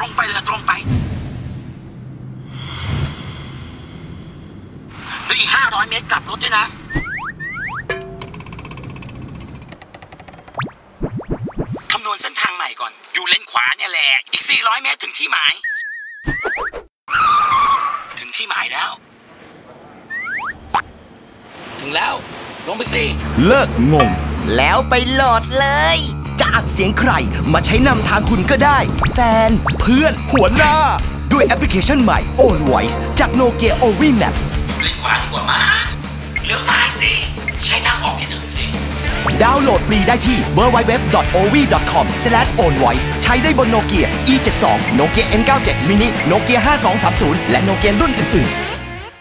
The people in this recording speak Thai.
รงไปเลยตรงไปดูอีกห้าร้อยเมตรกลับรถด้วยนะ คำนวณเส้นทางใหม่ก่อน อยู่เลนขวาเนี่ยแหละ อีกสี่ร้อยเมตรถึงที่หมาย ถึงที่หมายแล้ว ถึงแล้ว ลงไปสิ เลิกงง แล้วไปโหลดเลย อัดเสียงใคร มาใช้นำทางคุณก็ได้ แฟน เพื่อน หัวหน้า ด้วยแอปพลิเคชันใหม่ Own Voice จาก Nokia Ovi Maps อยู่เลนขวาดีกว่ามาเลี้ยวซ้ายสิ ใช้ทางออกที่หนึ่งสิ ดาวน์โหลดฟรีได้ที่ www.ovi.com/ownvoice ใช้ได้บนโนเกีย E72 โนเกีย N97 mini โนเกีย5230 และโนเกียรุ่นอื่นๆ